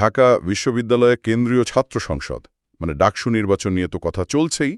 ঢাকা বিশ্ববিদ্যালয়ের কেন্দ্রীয় ছাত্র সংসদ। মানে ডাকসু নির্বাচন নিয়ে তো কথা চলছেই।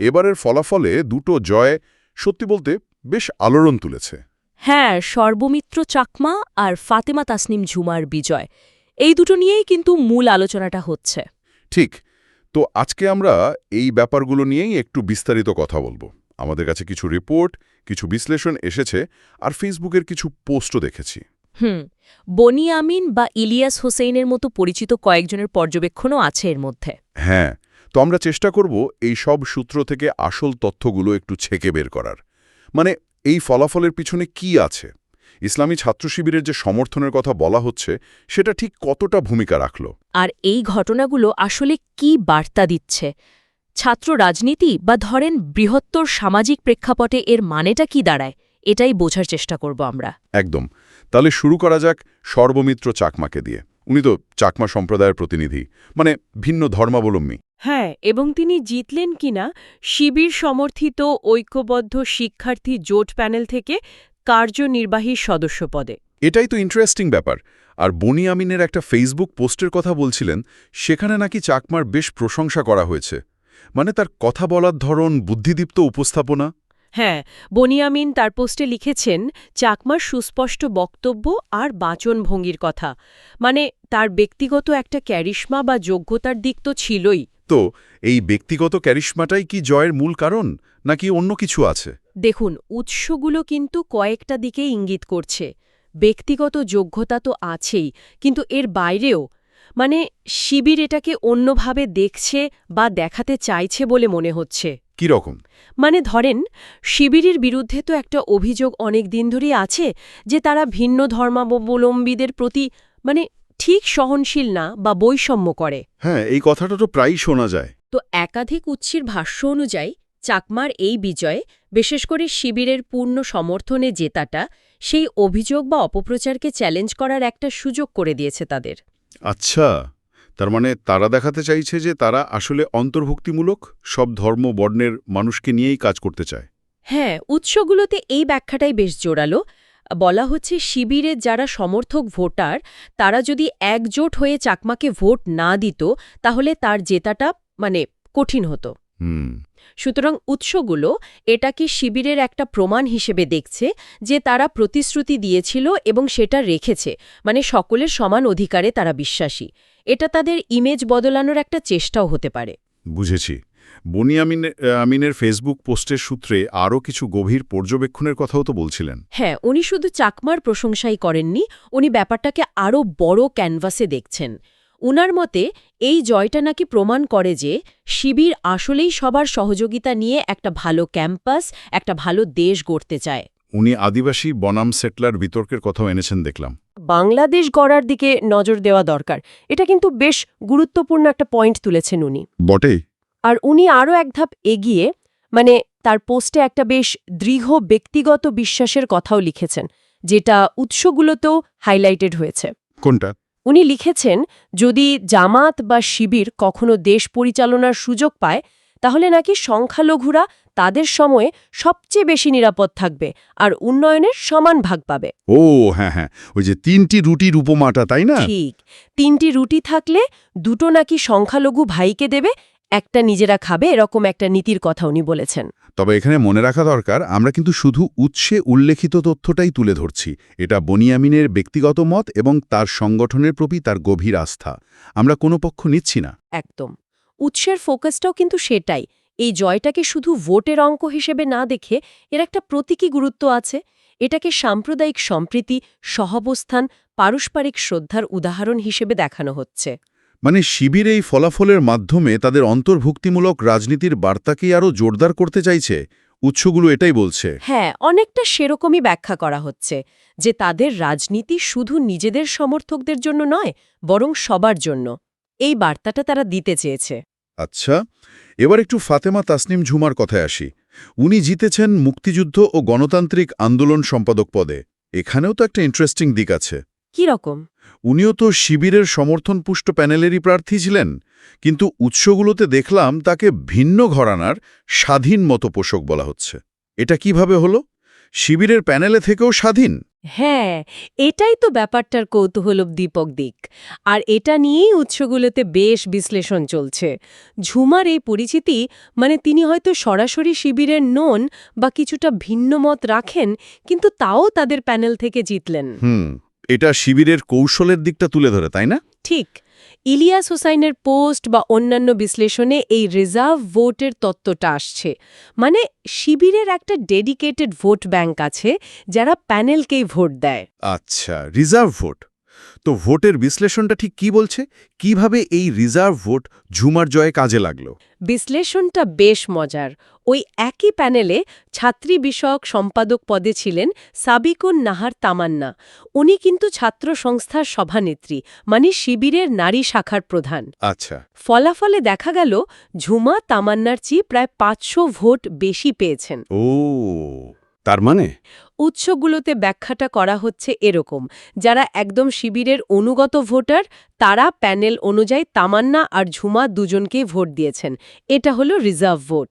এবারের ফলাফলে দুটো জয় সত্যি বলতে বেশ আলোড়ন তুলেছে। হ্যাঁ সর্বমিত্র চাকমা আর ফাতেমা তাসনিম ঝুমার বিজয়। এই দুটো নিয়েই কিন্তু মূল আলোচনাটা হচ্ছে। ঠিক তো আজকে আমরা এই ব্যাপারগুলো নিয়েই একটু বিস্তারিত কথা বলব। আমাদের কাছে কিছু রিপোর্ট কিছু বিশ্লেষণ এসেছে আর ফেসবুকের কিছু পোস্টও দেখেছি। হুম বনি আমিন বা ইলিয়াস হোসেইনের মতো পরিচিত কয়েকজনের পর্যবেক্ষণও আছে এর মধ্যে। হ্যাঁ তো আমরা চেষ্টা করব এই সব সূত্র থেকে আসল তথ্যগুলো একটু ছেকে বের করার। মানে এই ফলাফলের পিছনে কি আছে? ইসলামী ছাত্র শিবিরের যে সমর্থনের কথা বলা হচ্ছে সেটা ঠিক কতটা ভূমিকা রাখল? আর এই ঘটনাগুলো আসলে কি বার্তা দিচ্ছে? ছাত্র রাজনীতি বা ধরেন বৃহত্তর সামাজিক প্রেক্ষাপটে এর মানেটা কি দাঁড়ায়? এটাই বোঝার চেষ্টা করব আমরা। একদম। তাহলে শুরু করা যাক সর্বমিত্র চাকমাকে দিয়ে। উনি তো চাকমা সম্প্রদায়ের প্রতিনিধি মানে ভিন্ন ধর্মাবলম্বী। হ্যাঁ এবং তিনি জিতলেন কিনা শিবির সমর্থিত ঐক্যবদ্ধ শিক্ষার্থী জোট প্যানেল থেকে কার্যনির্বাহী সদস্য পদে। এটাই তো ইন্টারেস্টিং ব্যাপার। আর বনি আমিনের একটা ফেসবুক পোস্টের কথা বলছিলেন সেখানে নাকি চাকমার বেশ প্রশংসা করা হয়েছে। মানে তার কথা বলার ধরন বুদ্ধিদীপ্ত উপস্থাপনা। হ্যাঁ বনিয়ামিন তার পোস্টে লিখেছেন চাকমার সুস্পষ্ট বক্তব্য আর বাচনভঙ্গির কথা। মানে তার ব্যক্তিগত একটা ক্যারিশমা বা যোগ্যতার দিক তো ছিলই। তো এই ব্যক্তিগত ক্যারিশমাটাই কি জয়ের মূল কারণ নাকি অন্য কিছু আছে? দেখুন উৎসগুলো কিন্তু কয়েকটা দিকে ইঙ্গিত করছে। ব্যক্তিগত যোগ্যতা তো আছেই কিন্তু এর বাইরেও। মানে শিবির এটাকে অন্যভাবে দেখছে বা দেখাতে চাইছে বলে মনে হচ্ছে। কি রকম মানে ধরেন শিবিরের বিরুদ্ধে তো একটা অভিযোগ অনেক দিন ধরেই আছে যে তারা ভিন্ন ধর্মাবলম্বীদের প্রতি মানে ঠিক সহনশীল না বা বৈষম্য করে। হ্যাঁ এই কথাটা তো প্রায়ই শোনা যায়। তো একাধিক উৎসির ভাষ্য অনুযায়ী চাকমার এই বিজয়ে বিশেষ করে শিবিরের পূর্ণ সমর্থনে জেতাটা সেই অভিযোগ বা অপপ্রচারকে চ্যালেঞ্জ করার একটা সুযোগ করে দিয়েছে তাদের। আচ্ছা। তার মানে তারা দেখাতে চাইছে যে তারা আসলে অন্তর্ভুক্তিমূলক সব ধর্ম বর্ণের মানুষকে নিয়েই কাজ করতে চায়। হ্যাঁ উৎসগুলোতে এই ব্যাখ্যাটাই বেশ জোরালো। বলা হচ্ছে শিবিরের যারা সমর্থক ভোটার, তারা যদি একজোট হয়ে চাকমাকে ভোট না দিত, তাহলে তার জেতাটা মানে কঠিন হতো। হুম। সুতরাং উৎসগুলো এটাকে শিবিরের একটা প্রমাণ হিসেবে দেখছে যে তারা প্রতিশ্রুতি দিয়েছিল এবং সেটা রেখেছে মানে সকলের সমান অধিকারে তারা বিশ্বাসী। এটা তাদের ইমেজ বদলানোর একটা চেষ্টাও হতে পারে। বুঝেছি। বনি আমিনের আমিনের ফেসবুক পোস্টের সূত্রে আরও কিছু গভীর পর্যবেক্ষণের কথাও তো বলছিলেন। হ্যাঁ উনি শুধু চাকমার প্রশংসাই করেননি উনি ব্যাপারটাকে আরও বড় ক্যানভাসে দেখছেন। উনার মতে এই জয়টা নাকি প্রমাণ করে যে শিবির আসলেই সবার সহযোগিতা নিয়ে একটা ভালো ক্যাম্পাস একটা ভালো দেশ গড়তে চায়। উনি আদিবাসী বনাম সেটলার বিতর্কের কথাও এনেছেন দেখলাম। বাংলাদেশ গড়ার দিকে নজর দেওয়া দরকার। এটা কিন্তু বেশ গুরুত্বপূর্ণ একটা পয়েন্ট তুলেছেন উনি। বটেই। আর উনি আরও এক ধাপ এগিয়ে মানে তার পোস্টে একটা বেশ দৃঢ় ব্যক্তিগত বিশ্বাসের কথাও লিখেছেন যেটা উৎসগুলোতেও হাইলাইটেড হয়েছে। কোনটা? উনি লিখেছেন যদি জামাত বা শিবির কখনো দেশ পরিচালনার সুযোগ পায় তাহলে নাকি সংখ্যালঘুরা তাদের সময়ে সবচেয়ে বেশি নিরাপদ থাকবে আর উন্নয়নের সমান ভাগ পাবে। ও হ্যাঁ হ্যাঁ ওই যে তিনটি রুটির উপমাটা তাই না? ঠিক তিনটি রুটি থাকলে দুটো নাকি সংখ্যালঘু ভাইকে দেবে একটা নিজেরা খাবে এরকম একটা নীতির কথা উনি বলেছেন। তবে এখানে মনে রাখা দরকার আমরা কিন্তু শুধু উৎসে উল্লেখিত তথ্যটাই তুলে ধরছি। এটা বনিয়ামিনের ব্যক্তিগত মত এবং তার সংগঠনের প্রতি তার গভীর আস্থা। আমরা কোনো পক্ষ নিচ্ছি না। একদম। উৎসের ফোকাসটাও কিন্তু সেটাই। এই জয়টাকে শুধু ভোটের অঙ্ক হিসেবে না দেখে এর একটা প্রতীকী গুরুত্ব আছে। এটাকে সাম্প্রদায়িক সম্প্রীতি সহাবস্থান পারস্পরিক শ্রদ্ধার উদাহরণ হিসেবে দেখানো হচ্ছে। মানে শিবির এই ফলাফলের মাধ্যমে তাদের অন্তর্ভুক্তিমূলক রাজনীতির বার্তাকেই আরও জোরদার করতে চাইছে। উৎসগুলো এটাই বলছে। হ্যাঁ অনেকটা সেরকমই ব্যাখ্যা করা হচ্ছে যে তাদের রাজনীতি শুধু নিজেদের সমর্থকদের জন্য নয় বরং সবার জন্য। এই বার্তাটা তারা দিতে চেয়েছে। আচ্ছা এবার একটু ফাতেমা তাসনিম ঝুমার কথায় আসি। উনি জিতেছেন মুক্তিযুদ্ধ ও গণতান্ত্রিক আন্দোলন সম্পাদক পদে। এখানেও তো একটা ইন্টারেস্টিং দিক আছে। কি রকম উনিও তো শিবিরের সমর্থনপুষ্ট প্যানেলেরই প্রার্থী ছিলেন কিন্তু উৎসগুলোতে দেখলাম তাকে ভিন্ন ঘরানার স্বাধীন মতো পোষক বলা হচ্ছে। এটা কীভাবে হলো? শিবিরের প্যানেলে থেকেও স্বাধীন? হ্যাঁ এটাই তো ব্যাপারটার কৌতূহল দীপক দিক। আর এটা নিয়েই উৎসগুলোতে বেশ বিশ্লেষণ চলছে। ঝুমার এই পরিচিতি মানে তিনি হয়তো সরাসরি শিবিরের নন বা কিছুটা ভিন্ন মত রাখেন কিন্তু তাও তাদের প্যানেল থেকে জিতলেন। হুম এটা শিবিরের কৌশলের দিকটা তুলে ধরে তাই না? ঠিক। ইলিয়াস হুসাইনের পোস্ট বা অন্যান্য বিশ্লেষণে এই রিজার্ভ ভোটের তত্ত্বটা আসছে। মানে শিবিরের একটা ডেডিকেটেড ভোট ব্যাংক আছে যারা প্যানেলকেই ভোট দেয়। আচ্ছা রিজার্ভ ভোট। তো ভোটের বিশ্লেষণটা ঠিক কি বলছে? কীভাবে এই রিজার্ভ ভোট ঝুমার জয়ে কাজে লাগল? বিশ্লেষণটা বেশ মজার। ওই একই প্যানেলে ছাত্রী বিষয়ক সম্পাদক পদে ছিলেন সাবিকুন নাহার তামান্না। উনি কিন্তু ছাত্র সংস্থার সভানেত্রী মানে শিবিরের নারী শাখার প্রধান। আচ্ছা। ফলাফলে দেখা গেল ঝুমা তামান্নার চেয়ে প্রায় পাঁচশো ভোট বেশি পেয়েছেন। ও। তার মানে? উৎসগুলোতে ব্যাখ্যাটা করা হচ্ছে এরকম। যারা একদম শিবিরের অনুগত ভোটার তারা প্যানেল অনুযায়ী তামান্না আর ঝুমা দুজনকেই ভোট দিয়েছেন। এটা হলো রিজার্ভ ভোট।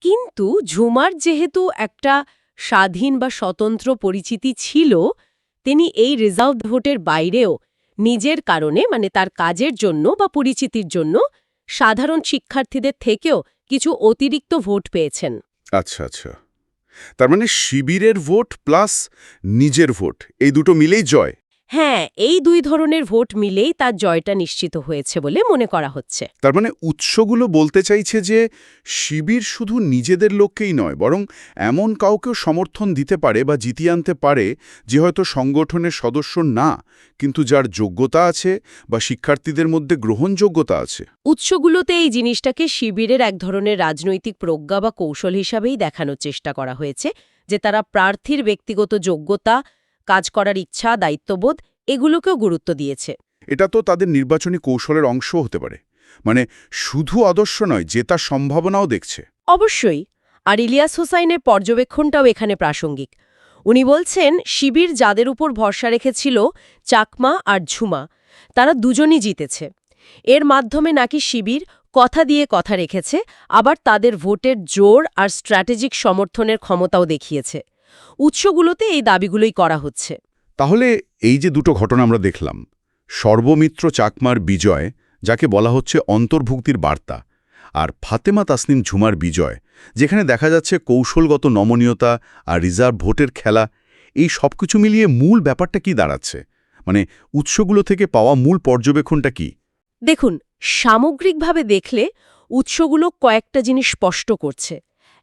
কিন্তু ঝুমার যেহেতু একটা স্বাধীন বা স্বতন্ত্র পরিচিতি ছিল তিনি এই রিজার্ভ ভোটের বাইরেও নিজের কারণে মানে তার কাজের জন্য বা পরিচিতির জন্য সাধারণ শিক্ষার্থীদের থেকেও কিছু অতিরিক্ত ভোট পেয়েছেন। আচ্ছা আচ্ছা। তার মানে শিবিরের ভোট প্লাস নিজের ভোট এই দুটো মিলেই জয়। হ্যাঁ এই দুই ধরনের ভোট মিলেই তার জয়টা নিশ্চিত হয়েছে বলে মনে করা হচ্ছে। তার মানে উৎসগুলো বলতে চাইছে যে শিবির শুধু নিজেদের লোককেই নয় বরং এমন কাউকেও সমর্থন দিতে পারে বা জিতিয়ে আনতে পারে যে হয়তো সংগঠনের সদস্য না কিন্তু যার যোগ্যতা আছে বা শিক্ষার্থীদের মধ্যে গ্রহণযোগ্যতা আছে। উৎসগুলোতে এই জিনিসটাকে শিবিরের এক ধরনের রাজনৈতিক প্রজ্ঞা বা কৌশল হিসাবেই দেখানোর চেষ্টা করা হয়েছে যে তারা প্রার্থীর ব্যক্তিগত যোগ্যতা কাজ করার ইচ্ছা দায়িত্ববোধ এগুলোকেও গুরুত্ব দিয়েছে। এটা তো তাদের নির্বাচনী কৌশলের অংশ হতে পারে। মানে শুধু আদর্শ নয় জেতার সম্ভাবনাও দেখছে। অবশ্যই। আর ইলিয়াস হোসাইনের পর্যবেক্ষণটাও এখানে প্রাসঙ্গিক। উনি বলছেন শিবির যাদের উপর ভরসা রেখেছিল চাকমা আর ঝুমা তারা দুজনই জিতেছে। এর মাধ্যমে নাকি শিবির কথা দিয়ে কথা রেখেছে আবার তাদের ভোটের জোর আর স্ট্র্যাটেজিক সমর্থনের ক্ষমতাও দেখিয়েছে। উৎসগুলোতে এই দাবিগুলোই করা হচ্ছে। তাহলে এই যে দুটো ঘটনা আমরা দেখলাম সর্বমিত্র চাকমার বিজয় যাকে বলা হচ্ছে অন্তর্ভুক্তির বার্তা আর ফাতেমা তাসনিম ঝুমার বিজয় যেখানে দেখা যাচ্ছে কৌশলগত নমনীয়তা আর রিজার্ভ ভোটের খেলা এই সব কিছু মিলিয়ে মূল ব্যাপারটা কি দাঁড়াচ্ছে? মানে উৎসগুলো থেকে পাওয়া মূল পর্যবেক্ষণটা কি? দেখুন সামগ্রিকভাবে দেখলে উৎসগুলো কয়েকটা জিনিস স্পষ্ট করছে।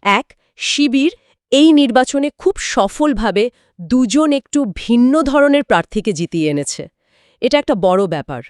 এক শিবির এই নির্বাচনে খুব সফলভাবে দুজন একটু ভিন্ন ধরনের প্রার্থীকে জিতিয়ে এনেছে। এটা একটা বড় ব্যাপার।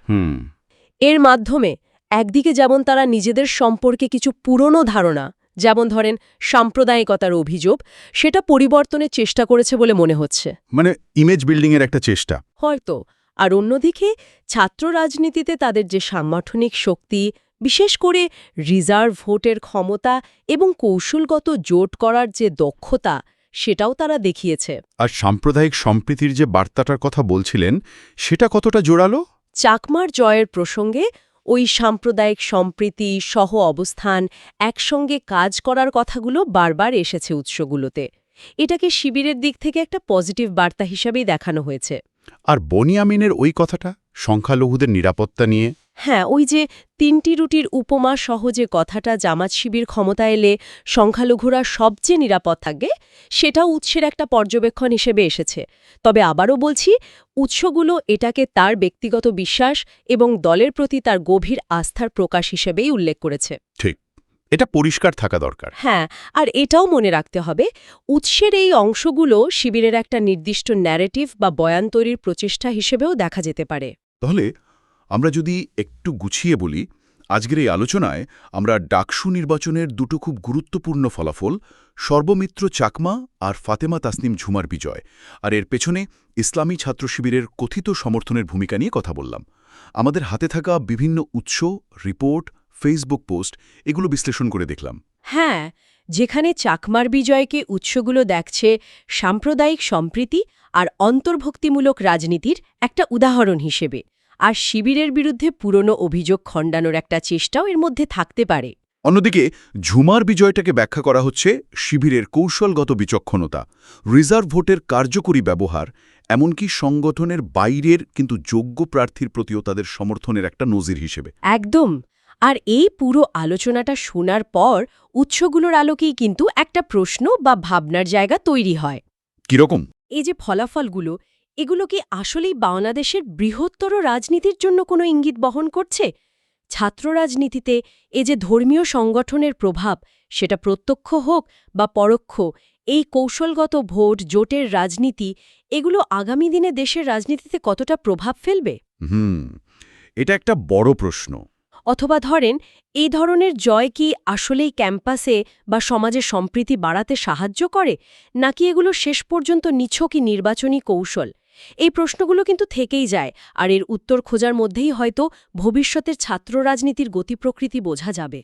এর মাধ্যমে একদিকে যেমন তারা নিজেদের সম্পর্কে কিছু পুরনো ধারণা যেমন ধরেন সাম্প্রদায়িকতার অভিযোগ সেটা পরিবর্তনের চেষ্টা করেছে বলে মনে হচ্ছে। মানে ইমেজ বিল্ডিংয়ের একটা চেষ্টা। হয়তো। আর অন্যদিকে ছাত্র রাজনীতিতে তাদের যে সাংগঠনিক শক্তি বিশেষ করে রিজার্ভ ভোটের ক্ষমতা এবং কৌশলগত জোট করার যে দক্ষতা সেটাও তারা দেখিয়েছে। আর সাম্প্রদায়িক সম্প্রীতির যে বার্তাটার কথা বলছিলেন সেটা কতটা জোরালো? চাকমার জয়ের প্রসঙ্গে ওই সাম্প্রদায়িক সম্প্রীতি সহ অবস্থান একসঙ্গে কাজ করার কথাগুলো বারবার এসেছে উৎসগুলোতে। এটাকে শিবিরের দিক থেকে একটা পজিটিভ বার্তা হিসাবেই দেখানো হয়েছে। আর বনিয়ামিনের ওই কথাটা সংখ্যালঘুদের নিরাপত্তা নিয়ে? হ্যাঁ ওই যে তিনটি রুটির উপমা সহজে কথাটা জামাত শিবির ক্ষমতা এলে সংখ্যালঘুরা সবচেয়ে নিরাপদ থাকবে সেটাও উৎসের একটা পর্যবেক্ষণ হিসেবে এসেছে। তবে আবারও বলছি উৎসগুলো এটাকে তার ব্যক্তিগত বিশ্বাস এবং দলের প্রতি তার গভীর আস্থার প্রকাশ হিসেবেই উল্লেখ করেছে। ঠিক এটা পরিষ্কার থাকা দরকার। হ্যাঁ আর এটাও মনে রাখতে হবে উৎসের এই অংশগুলো শিবিরের একটা নির্দিষ্ট ন্যারেটিভ বা বয়ান তৈরির প্রচেষ্টা হিসেবেও দেখা যেতে পারে। তাহলে আমরা যদি একটু গুছিয়ে বলি, আজকের এই আলোচনায় আমরা ডাকসু নির্বাচনের দুটো খুব গুরুত্বপূর্ণ ফলাফল, সর্বমিত্র চাকমা আর ফাতেমা তাসনিম ঝুমার বিজয়। আর এর পেছনে ইসলামী ছাত্র শিবিরের কথিত সমর্থনের ভূমিকা নিয়ে কথা বললাম। আমাদের হাতে থাকা বিভিন্ন উৎস, রিপোর্ট, ফেসবুক পোস্ট, এগুলো বিশ্লেষণ করে দেখলাম। হ্যাঁ যেখানে চাকমার বিজয়কে উৎসগুলো দেখছে সাম্প্রদায়িক সম্প্রীতি আর অন্তর্ভুক্তিমূলক রাজনীতির একটা উদাহরণ হিসেবে। আর শিবিরের বিরুদ্ধে পুরনো অভিযোগ খণ্ডানোর একটা চেষ্টাও এর মধ্যে থাকতে পারে। অন্যদিকে ঝুমার বিজয়টাকে ব্যাখ্যা করা হচ্ছে শিবিরের কৌশলগত বিচক্ষণতা রিজার্ভ ভোটের কার্যকরী ব্যবহার এমনকি সংগঠনের বাইরের কিন্তু যোগ্য প্রার্থীর প্রতিও তাদের সমর্থনের একটা নজির হিসেবে। একদম। আর এই পুরো আলোচনাটা শোনার পর উৎসগুলোর আলোকেই কিন্তু একটা প্রশ্ন বা ভাবনার জায়গা তৈরি হয়। কীরকম? এই যে ফলাফলগুলো এগুলো কি আসলেই বাংলাদেশের বৃহত্তর রাজনীতির জন্য কোনো ইঙ্গিত বহন করছে? ছাত্র রাজনীতিতে এ যে ধর্মীয় সংগঠনের প্রভাব সেটা প্রত্যক্ষ হোক বা পরোক্ষ এই কৌশলগত ভোট জোটের রাজনীতি এগুলো আগামী দিনে দেশের রাজনীতিতে কতটা প্রভাব ফেলবে? হুম এটা একটা বড় প্রশ্ন। অথবা ধরেন এই ধরনের জয় কি আসলেই ক্যাম্পাসে বা সমাজে সম্প্রীতি বাড়াতে সাহায্য করে? নাকি এগুলো শেষ পর্যন্ত নিছকই নির্বাচনী কৌশল? এই প্রশ্নগুলো কিন্তু থেকেই যায়, আর এর উত্তর খোঁজার মধ্যেই হয়তো ভবিষ্যতের ছাত্র রাজনীতির গতি প্রকৃতি বোঝা যাবে।